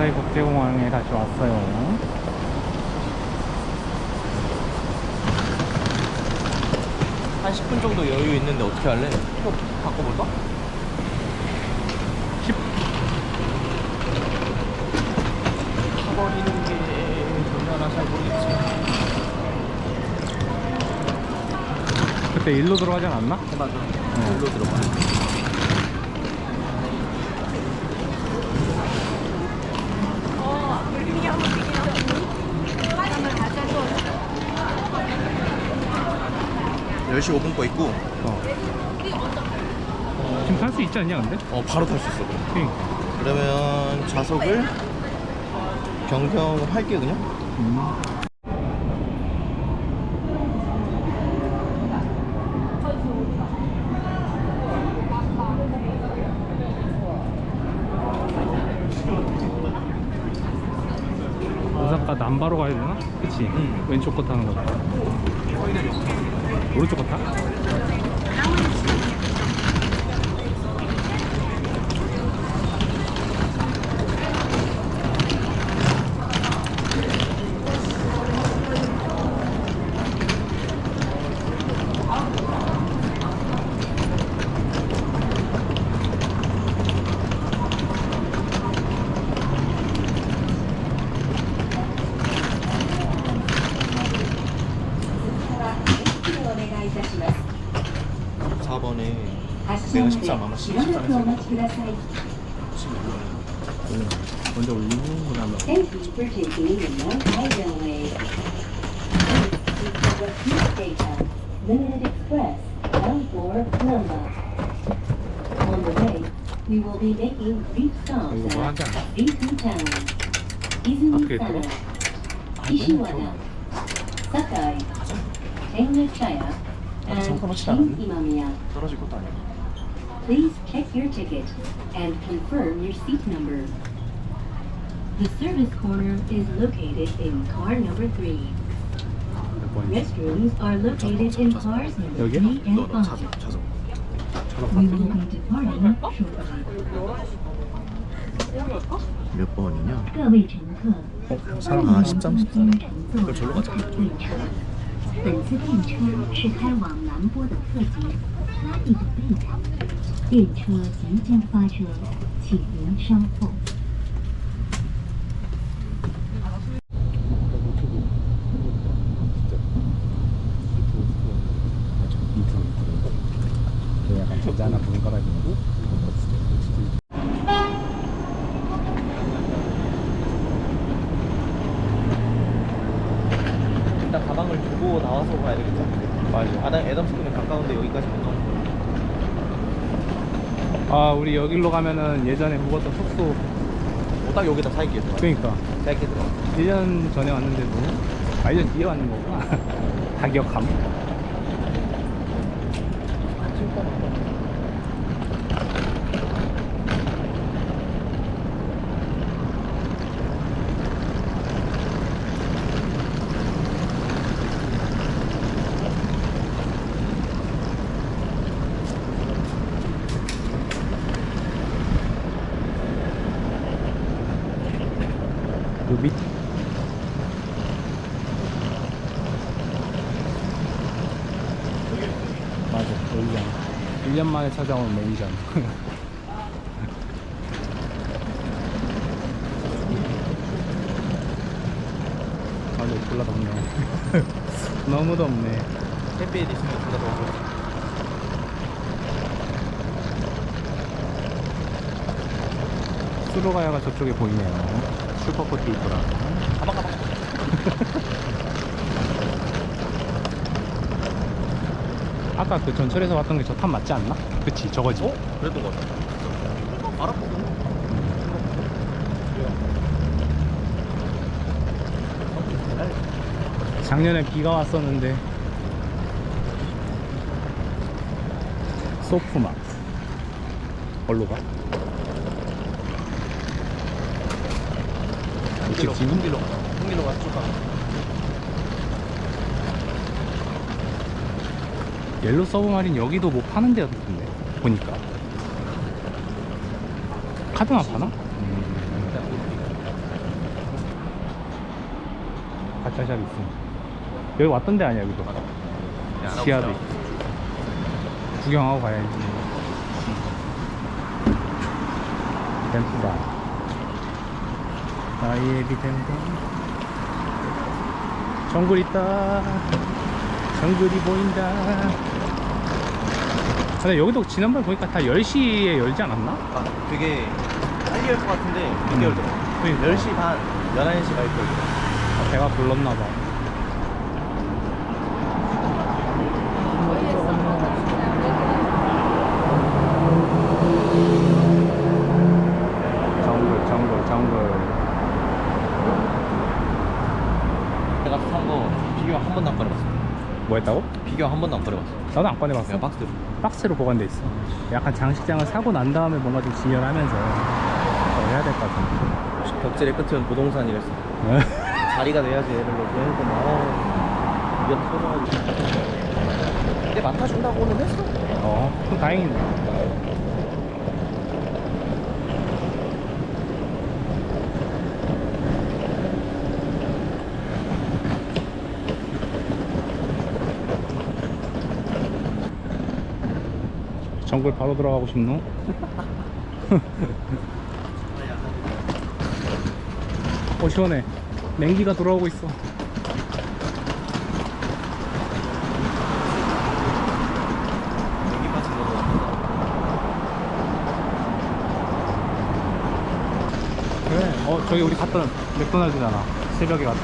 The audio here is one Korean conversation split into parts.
무사히 국제공항에 다시 왔어요. 한 10분 정도 여유 있는데 어떻게 할래? 표 바꿔볼까? 10 타버리는 게 얼마나 잘 모르겠지. 그때 일로 들어가지 않았나? 맞아. 일로 들어가. 열시 5분 거 있고 어. 지금 탈 수 있지 않냐 근데? 어 바로 탈 수 있어 그러니까. 그러면 좌석을 변경할게 그냥 음. 오사카 남바로 가야 되나? 그치? 응. 왼쪽 거 타는 거다. 오른쪽 거 타? 사번에 내가 13 아마 13 13 했을 했을 거야. 음. 먼저 올리고 그 다음에 Thank you for taking the Mount is the Data Limited Express bound for Namba. On the way, we will be making brief stops 이거 뭐 하지 at? Beacon Town, 아, Izumi Sana, 아, Ishiwada, Sakai, Tenglechaya, and 잠깐만 치지 않았네? Imamiya. 떨어질 것도 아니야 Please check your ticket and confirm your seat number. The service corner is located in car number three. Restrooms are located in cars number three and five. We will be departing shortly. 몇 번이냐? 어? 사람 아 13, 14 그걸 절로 가자 列车即将发车请您稍后。 아 우리 여기로 가면은 예전에 묵었던 숙소 어, 딱 여기다 사이키에 들어가 그러니까. 사이키에 들어가 1년 전에 왔는데도 아 1년 뒤에 왔는 거구나. 다 기억함 그 밑, 맞아, 여기잖아. 1년 만에 찾아온 메이전. 맞아, 졸라 덥네. 너무 덥네. 햇빛 있으면 둘다 너무 수로가야가 저쪽에 보이네요. 슈퍼코티 있더라. 가방 가방 아까 그 전철에서 왔던 게 저 탑 맞지 않나? 그치, 저거지. 어? 그랬던 거 같아 알아보고 작년에 비가 왔었는데 소프마 얼로 가? 홍길로 지금? 홍길로 홍길로 가서 쭉 가. 옐로 서브마린 여기도 뭐 파는 데였던데 보니까. 카드만 파나? 음. 가짜샵 있음 여기 왔던 데 아니야 여기도? 지하도 있고 구경하고 가야지. 댐프다. 나의 에비 댐프 정글 있다. 정글이 보인다. 근데 여기도 지난번에 보니까 다 10시에 열지 않았나? 아, 되게 빨리 열 것 같은데 늦게 음. 열더라고. 그러니까. 10시 반, 11시 갈 거예요. 배가 불렀나 봐. 정글, 정글, 정글. 내가 산거 비교 한 번도 안 꺼내봤어. 뭐 했다고? 비교 한 번도 안 꺼내봤어. 나도 안 꺼내봤어. 그냥 박스로. 박스로 보관돼 있어. 약간 장식장을 사고 난 다음에 뭔가 좀 진열하면서 더 해야 될 것 같은데. 덕질의 끝은 부동산 이랬어. 자리가 돼야지 얘를 뭐 얘네들 막 이게 터져가지고. 근데 맡아준다고는 했어. 어, 그럼 다행이네. 정글 바로 들어가고 싶노? 어 시원해. 냉기가 돌아오고 있어. 그래. 어 저기 우리 갔던 맥도날드잖아. 새벽에 갔던.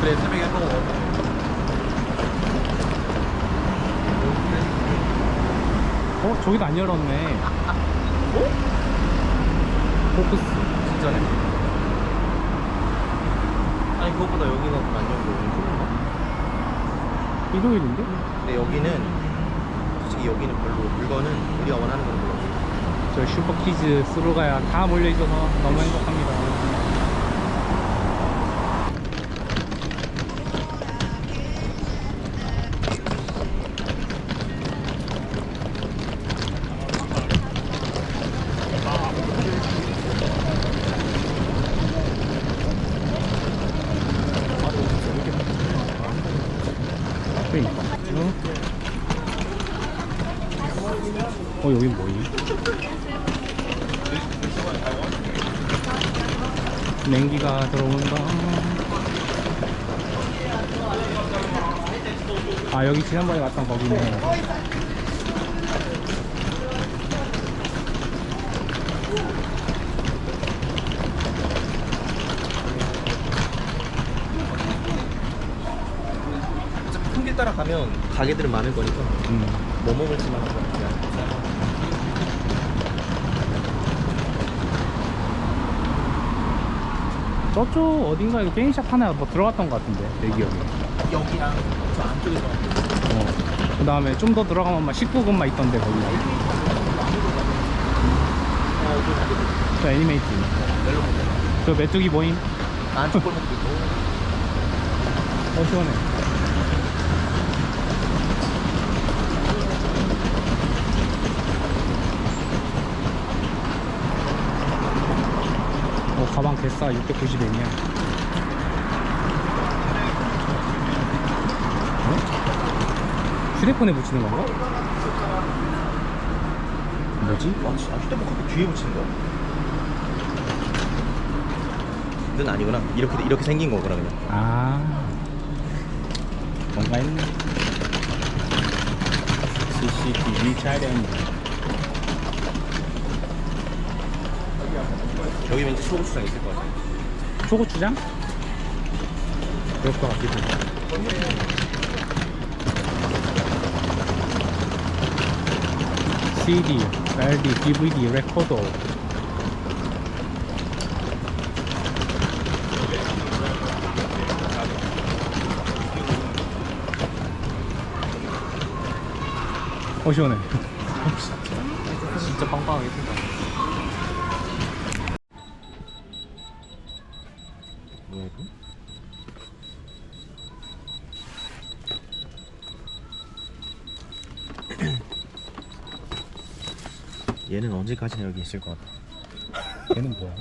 그래 새벽에 한번 먹었 어. 어 저기도 안 열었네 포크스 진짜네. 아니 그것보다 여기가 안 열고 여기 일요일인데? 근데 여기는 솔직히 여기는 별로 물건은 우리가 원하는 건 별로 없어. 저 슈퍼키즈 스루가야 다 몰려있어서 너무 행복합니다 그러니까 어? 어 여긴 뭐니? 냉기가 들어온다. 아 여기 지난번에 왔던 거기네. 어차피 큰길 따라가면 가게들은 많을 거니까 음. 뭐 먹을지만 하고 그냥 저쪽 어딘가에 게임샵 하나 뭐 들어갔던 것 같은데 내 기억에. 여기랑 저 안쪽에서 어. 그 다음에 좀 더 들어가면 막 19금만 있던데 거기. 저 애니메이트. 저 메뚜기 모임. 안쪽 골목도 있고 어 시원해. 어 개싸 690엔이야. 어? 휴대폰에 붙이는 건가? 뭐지? 아 진짜 휴대폰 커피 뒤에 붙이는 거야? 는 아니구나 이렇게 이렇게 생긴 거구나 그냥 아 뭔가 했네. CCTV 촬영. 여기 왠지 초고추장 있을 것 같아 초고추장? 그럴 것 같기도 해. CD, LD, DVD, 레코더. 어 시원해. 진짜 빵빵하게 언제까지나 여기 있을 것 같아 걔는 뭐야?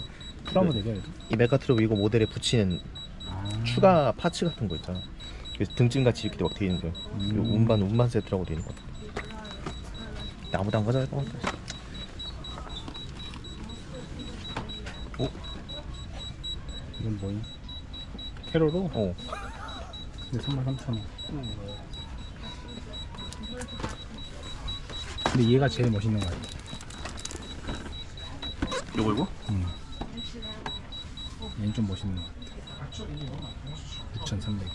프라모 대결. 이 메가트롭 이거 모델에 붙이는 아. 추가 파츠 같은 거 있잖아. 그래서 등짐 같이 이렇게 막돼 있는 거야. 음. 요 운반 운반 세트라고 돼 있는 거. 아무도 안 가져갈 것 같다. 이건 뭐야? 캐로로? 어. 근데 33,000원. 근데 얘가 제일 멋있는 거 같아. 요거 이거? 응. 얘는 좀 멋있는 거 같아. 6,300.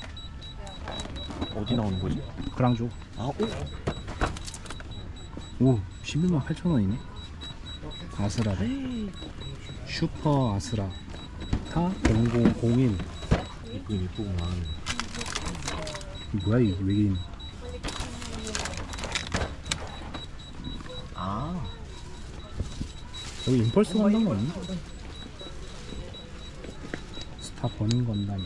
어디 나오는 거지? 그랑주. 아, 오. 오, 11만 8천 원이네. 아스라래. 슈퍼 아스라. 타 0001. 이쁘긴 이쁘구만. 뭐야 이 외계인? 아. 여기 임펄스 건담 없니? 스타 버닝 건담이.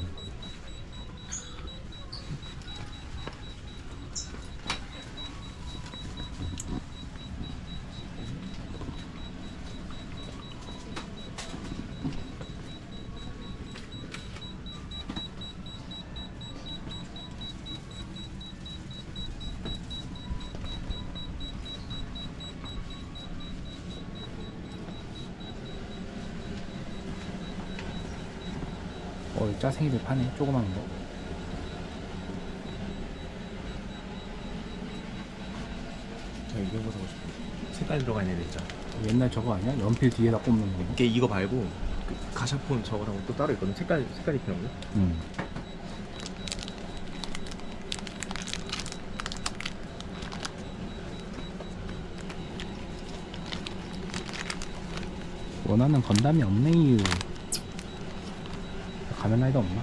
짜생이들 파네. 조그만 거. 저 이런 거 사고 싶어. 색깔 들어가 있는 애 있잖아. 옛날 저거 아니야? 연필 뒤에다 꼽는 거. 이게 이거 말고 그 가샤폰 저거랑 또 따로 있거든. 색깔 색깔이 필요한 거. 응. 원하는 건담이 없네 유 가면라이더 없나?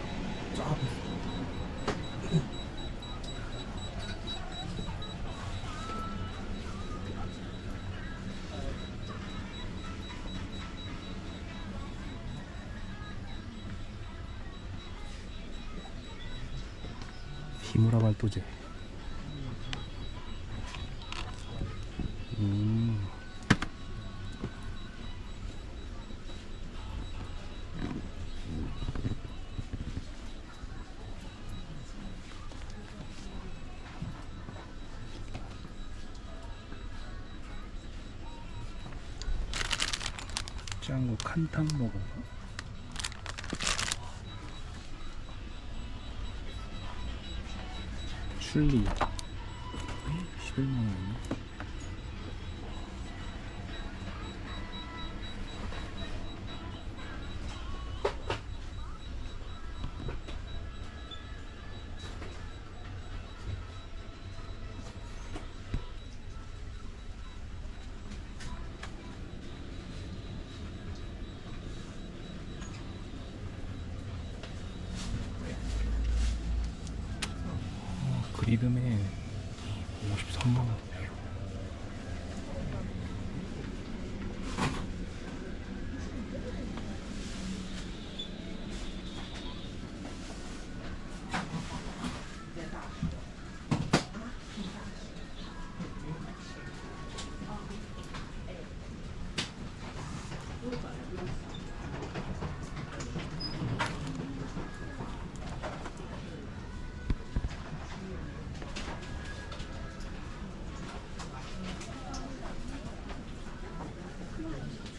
히무라 발도제 음. 짱구 칸탕 먹어 출리. 11만원 그리듬에 53만원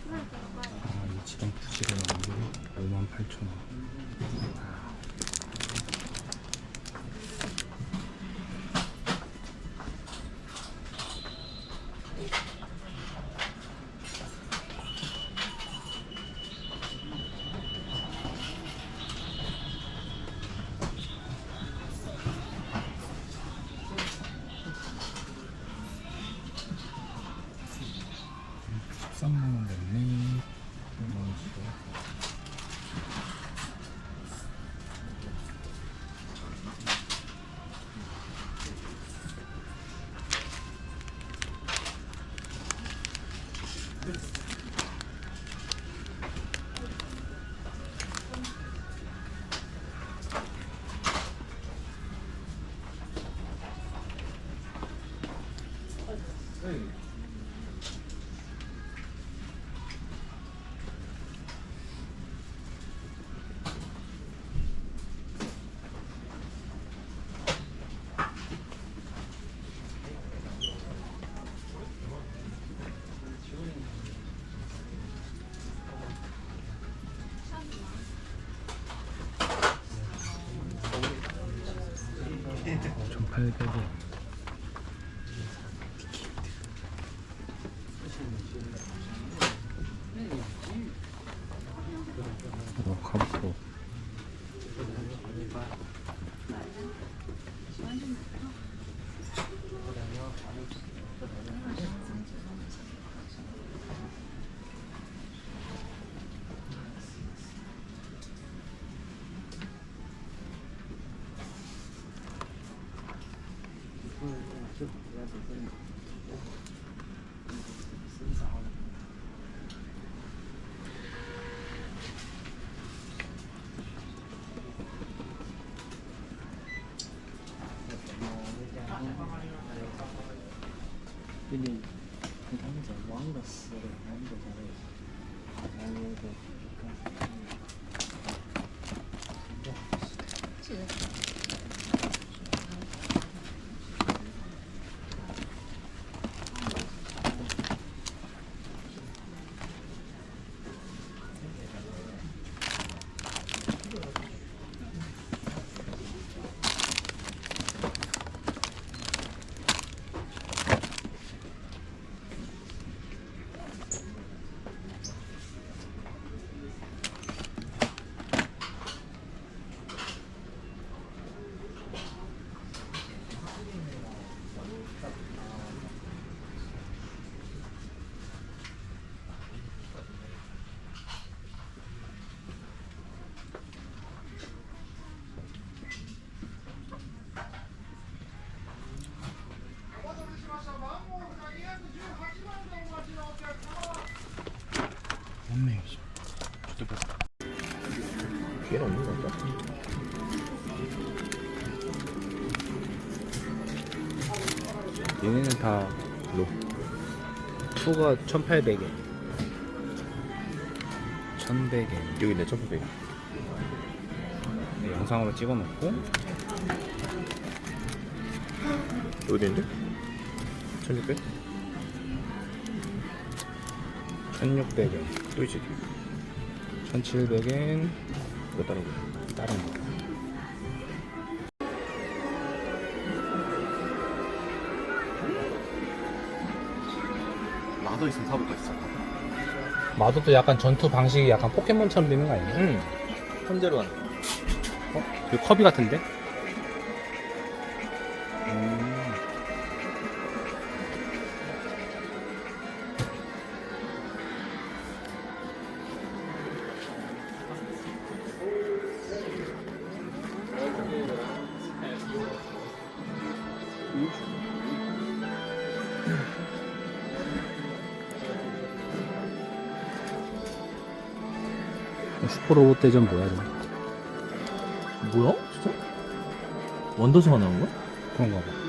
아, 이 지금 부지가 나 可以可以可以你你他们在网络时代，我们都在，还有个。 없네. 뒤에는 없는 건가? 얘네는 다 로. 투가 1,800엔. 1,100엔. 여기 있네, 점프백. 네, 영상으로 찍어놓고 어디 있는데? 1600? 1,600엔. 또 있지. 1,700엔. 이거 다른 거. 다른 거. 나도 있으면 사볼 거 있어. 마도도 약간 전투 방식이 약간 포켓몬처럼 되는 거 아니야? 응. 현재로 한. 어? 그 커비 같은데? 슈퍼 로봇 대전 뭐야, 너? 뭐야? 진짜? 원더스만 나온 거야? 그런가 봐.